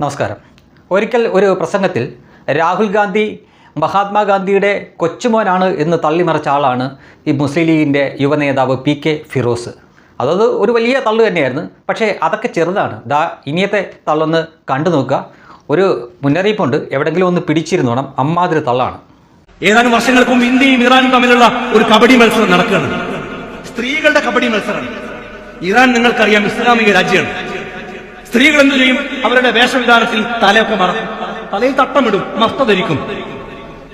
നമസ്കാരം. ഒരിക്കൽ ഒരു പ്രസംഗത്തിൽ രാഹുൽ ഗാന്ധി മഹാത്മാഗാന്ധിയുടെ കൊച്ചുമോനാണ് എന്ന് തള്ളിമറിച്ച ആളാണ് ഈ മുസ്ലിം ലീഗിന്റെ യുവനേതാവ് പി കെ ഫിറോസ്. അതത് ഒരു വലിയ തള്ളു തന്നെയായിരുന്നു. പക്ഷേ അതൊക്കെ ചെറുതാണ്. ദാ ഇനിയത്തെ തള്ളൊന്ന് കണ്ടു നോക്കുക. ഒരു മുന്നറിയിപ്പുണ്ട്. എവിടെങ്കിലും ഒന്ന് പിടിച്ചിരുന്നോണം. അമ്മാതിരി തള്ളാണ്. ഏതാനും വർഷങ്ങൾക്ക് മുമ്പ് ഇന്ത്യയും ഇറാനും തമ്മിലുള്ള ഒരു കബഡി മത്സരം നടക്കുകയാണ്. സ്ത്രീകളുടെ കബഡി മത്സരം ഇറാൻ നിങ്ങൾക്കറിയാം ഇസ്ലാമിക രാജ്യമാണ്. സ്ത്രീകൾ എന്തു ചെയ്യും? അവരുടെ വേഷവിധാനത്തിൽ തലയൊക്കെ മറക്കും. തലയിൽ തട്ടമിടും. മസ്ത ധരിക്കും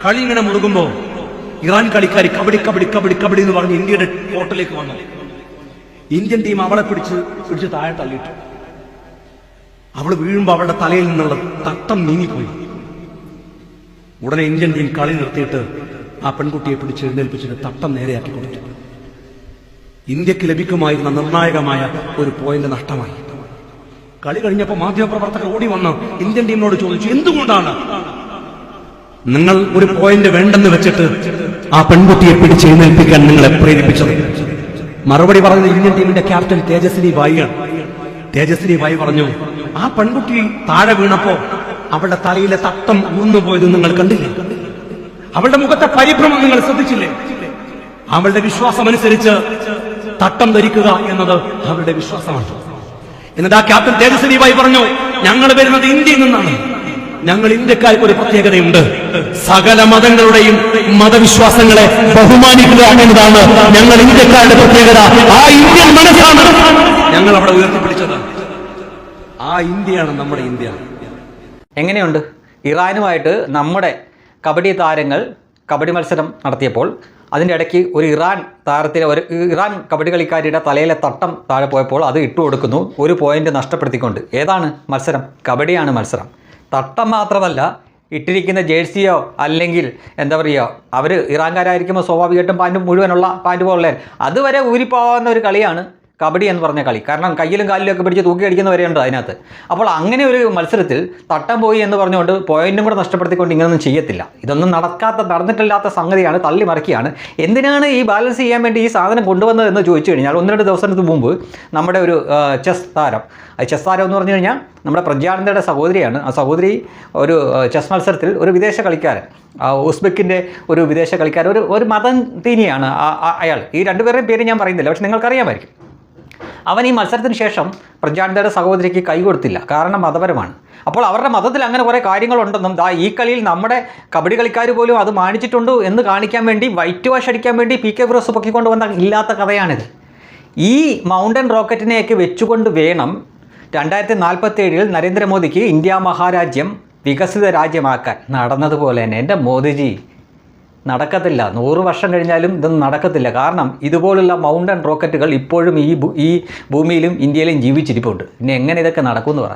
കളി ഇങ്ങനെ മുറുകുമ്പോ ഇറാൻ കളിക്കാർ കബഡി കബഡി കബഡി കബഡി എന്ന് പറഞ്ഞ് ഇന്ത്യയുടെ കോർട്ടിലേക്ക് വന്നു. ഇന്ത്യൻ ടീം അവളെ പിടിച്ച് പിടിച്ച് താഴെ തള്ളിയിട്ടു. അവൾ വീഴുമ്പോ അവളുടെ തലയിൽ നിന്നുള്ള തട്ടം നീങ്ങിപ്പോയി. ഉടനെ ഇന്ത്യൻ ടീം കളി നിർത്തിയിട്ട് ആ പെൺകുട്ടിയെ പിടിച്ച് എഴുന്നേൽപ്പിച്ചിട്ട് തട്ടം നേരെയാക്കി കൊടുത്തു. ഇന്ത്യയ്ക്ക് ലഭിക്കുമായിരുന്ന നിർണായകമായ ഒരു പോയിന്റ് നഷ്ടമായി. കളി കഴിഞ്ഞപ്പോൾ മാധ്യമപ്രവർത്തകർ ഓടി വന്ന് ഇന്ത്യൻ ടീമിനോട് ചോദിച്ചു എന്തുകൊണ്ടാണ്? നിങ്ങൾ ഒരു പോയിന്റ് വേണ്ടെന്ന് വെച്ചിട്ട് ആ പെൺകുട്ടിയെ പിടിച്ച് എഴുന്നേൽപ്പിക്കാൻ നിങ്ങളെ പ്രേരിപ്പിച്ചത്. മറുപടി പറഞ്ഞത് ഇന്ത്യൻ ടീമിന്റെ ക്യാപ്റ്റൻ തേജസ്വിനി ബായിയാണ്. തേജസ്വിനി ബായി പറഞ്ഞു ആ പെൺകുട്ടി താഴെ വീണപ്പോ അവളുടെ തലയിലെ തട്ടം ഊന്നുപോയത് നിങ്ങൾ കണ്ടില്ലേ? അവളുടെ മുഖത്തെ പരിഭ്രമം നിങ്ങൾ ശ്രദ്ധിച്ചില്ലേ? അവളുടെ വിശ്വാസം അനുസരിച്ച് തട്ടം ധരിക്കുക എന്നത് അവളുടെ വിശ്വാസമാണ്. എന്നിട്ട് ആ ക്യാപ്റ്റൻ തേജസ്വിനി ഭായി പറഞ്ഞു ഞങ്ങൾ വരുന്നത് ഇന്ത്യയിൽ നിന്നാണ്. ഞങ്ങൾ ഇന്ത്യക്കാർക്ക് ഒരു പ്രത്യേകതയുണ്ട്. സകല മതങ്ങളുടെയും മതവിശ്വാസങ്ങളെ ബഹുമാനിക്കുക എന്നതാണ് ഞങ്ങൾ ഇന്ത്യക്കാരുടെ പ്രത്യേകത. ആ ഇന്ത്യൻ മനസ്സാണ്. ഞങ്ങൾ അവിടെ ഉയർത്തിപ്പിടിച്ചത്. ആ ഇന്ത്യയാണ് നമ്മുടെ ഇന്ത്യ. എങ്ങനെയുണ്ട്? ഇറാനുമായിട്ട് നമ്മുടെ കബഡി താരങ്ങൾ കബഡി മത്സരം നടത്തിയപ്പോൾ അതിന്റെ ഇടയ്ക്ക് ഒരു ഇറാൻ താരത്തിലെ ഒരു ഇറാൻ കബഡി കളിക്കാരിയുടെ തലയിലെ തട്ടം താഴെ പോയപ്പോൾ അത് ഇട്ടു കൊടുക്കുന്നു. ഒരു പോയിന്റ് നഷ്ടപ്പെടുത്തിക്കൊണ്ട്. ഏതാണ് മത്സരം? കബഡിയാണ് മത്സരം. തട്ടം മാത്രമല്ല ഇട്ടിരിക്കുന്ന ജേഴ്സിയോ അല്ലെങ്കിൽ എന്താ പറയുക അവർ ഇറാൻകാരായിരിക്കുമ്പോൾ സ്വാഭാവികമായിട്ടും പാന്റ് മുഴുവനുള്ള പാന്റ് പോലെ അതുവരെ ഊരിപ്പോകാവുന്ന ഒരു കളിയാണ് കബഡി എന്ന് പറഞ്ഞ കളി. കാരണം കയ്യിലും കാലിലും ഒക്കെ പിടിച്ച് തൂക്കി അടിക്കുന്നവരെയുണ്ട് അതിനകത്ത്. അപ്പോൾ അങ്ങനെ ഒരു മത്സരത്തിൽ തട്ടം പോയി എന്ന് പറഞ്ഞുകൊണ്ട് പോയിന്റും കൂടെ നഷ്ടപ്പെടുത്തിക്കൊണ്ട് ഇങ്ങനൊന്നും ചെയ്യത്തില്ല. ഇതൊന്നും നടക്കാത്ത നടന്നിട്ടില്ലാത്ത സംഗതിയാണ് തള്ളി മറിക്കുകയാണ്. എന്തിനാണ് ഈ ബാലൻസ് ചെയ്യാൻ വേണ്ടി ഈ സാധനം കൊണ്ടുവന്നത് എന്ന് ചോദിച്ചു കഴിഞ്ഞാൽ ഒന്ന് രണ്ട് ദിവസത്തിന് മുമ്പ് നമ്മുടെ ഒരു ചെസ് താരം ചെസ് താരം എന്ന് പറഞ്ഞു കഴിഞ്ഞാൽ നമ്മുടെ പ്രജ്ഞാനന്ദയുടെ സഹോദരിയാണ്. ആ സഹോദരി ഒരു ചെസ് മത്സരത്തിൽ ഒരു വിദേശ കളിക്കാരൻ ഉസ്ബെക്കിന്റെ ഒരു വിദേശ കളിക്കാരൻ ഒരു ഒരു മതം തീനിയാണ് അയാൾ. ഈ രണ്ടുപേരുടെയും പേര് ഞാൻ പറയുന്നില്ല പക്ഷെ നിങ്ങൾക്കറിയാമായിരിക്കും. അവൻ ഈ മത്സരത്തിന് ശേഷം പ്രജാനന്ദയുടെ സഹോദരിക്ക് കൈ കൊടുത്തില്ല. കാരണം മതപരമാണ്. അപ്പോൾ അവരുടെ മതത്തിൽ അങ്ങനെ കുറേ കാര്യങ്ങളുണ്ടെന്നും ദാ ഈ കളിയിൽ നമ്മുടെ കബഡി കളിക്കാർ പോലും അത് മാനിച്ചിട്ടുണ്ട് എന്ന് കാണിക്കാൻ വേണ്ടി വൈറ്റ് വാഷ് അടിക്കാൻ വേണ്ടി പി കെ ഫിറോസ് പൊക്കിക്കൊണ്ട് വന്ന ഇല്ലാത്ത കഥയാണിത്. ഈ മൗണ്ടൻ റോക്കറ്റിനെയൊക്കെ വെച്ചുകൊണ്ട് വേണം രണ്ടായിരത്തി നാൽപ്പത്തേഴിൽ നരേന്ദ്രമോദിക്ക് ഇന്ത്യ മഹാരാജ്യം വികസിത രാജ്യമാക്കാൻ നടന്നതുപോലെ തന്നെ. എന്റെ മോദിജി നടക്കത്തില്ല. നൂറ് വർഷം കഴിഞ്ഞാലും ഇതൊന്നും നടക്കത്തില്ല. കാരണം ഇതുപോലുള്ള മൗണ്ടൻ റോക്കറ്റുകൾ ഇപ്പോഴും ഈ ഈ ഭൂമിയിലും ഇന്ത്യയിലും ജീവിച്ചിരിപ്പുണ്ട്. പിന്നെ എങ്ങനെ ഇതൊക്കെ നടക്കുമെന്ന് പറ.